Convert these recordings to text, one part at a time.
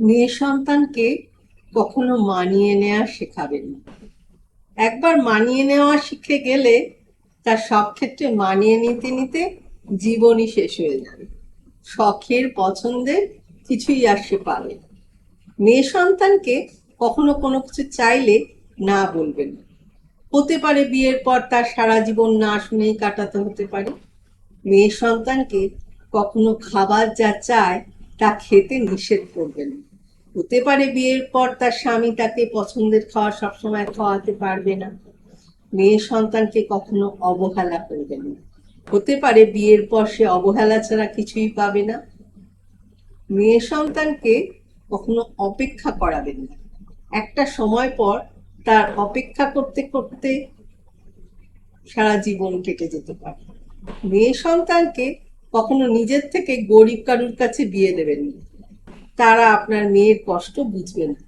মেয়ে সন্তানকে কখনো মানিয়ে নেওয়া শেখাবেন না একবার মানিয়ে নেওয়া শিখে গেলে তার সব ক্ষেত্রে মানিয়ে নিতে নিতে জীবনই শেষ হয়ে যাবে শখের পছন্দের কিছুই আর সে পাবে। মেয়ে সন্তানকে কখনো কোনো কিছু চাইলে না বলবেন হতে পারে বিয়ের পর তার সারা জীবন না শুনেই কাটাতে হতে পারে মেয়ে সন্তানকে কখনো খাবার যা চায় তা খেতে নিষেধ করবেন না। হতে পারে বিয়ের পর তার স্বামী তাকে পছন্দের খাওয়া সবসময় খাওয়াতে পারবে না। মেয়ে সন্তানকে কখনো অবহেলা করবেন না। হতে পারে বিয়ের পর সে অবহেলা ছাড়া কিছুই পাবে না। মেয়ে সন্তানকে কখনো অপেক্ষা করাবেন না। একটা সময় পর তার অপেক্ষা করতে করতে সারা জীবন কেটে যেতে পারে। মেয়ে সন্তানকে কখনো নিজের থেকে গরিব কারুর কাছে বিয়ে দেবেন না। তারা আপনার মেয়ের কষ্ট বুঝবে না।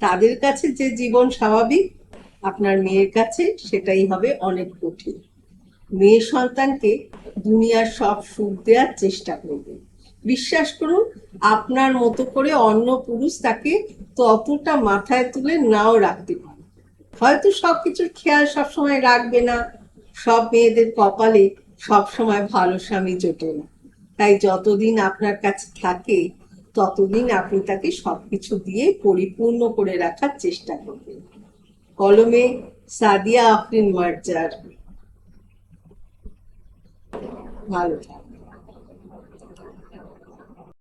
তাদের কাছে যে জীবন স্বাভাবিক, আপনার মেয়ের কাছে সেটাই হবে অনেক কঠিন। মেয়ে সন্তানকে দুনিয়ার সব সুখ দেওয়ার চেষ্টা করবে। বিশ্বাস করুন, আপনার মতো করে অন্য পুরুষ তাকে ততটা মাথায় তুলে নাও রাখতে পারে। হয়তো সবকিছুর খেয়াল সবসময় রাখবে না। সব মেয়েদের কপালে সবসময় ভালো স্বামী জোটে না। তাই যতদিন আপনার কাছে থাকে ততদিন আপনি তাকে সবকিছু দিয়ে পরিপূর্ণ করে রাখার চেষ্টা করবেন। কলমে সাদিয়া আফরিন মার্জার। ভালো থাকবেন।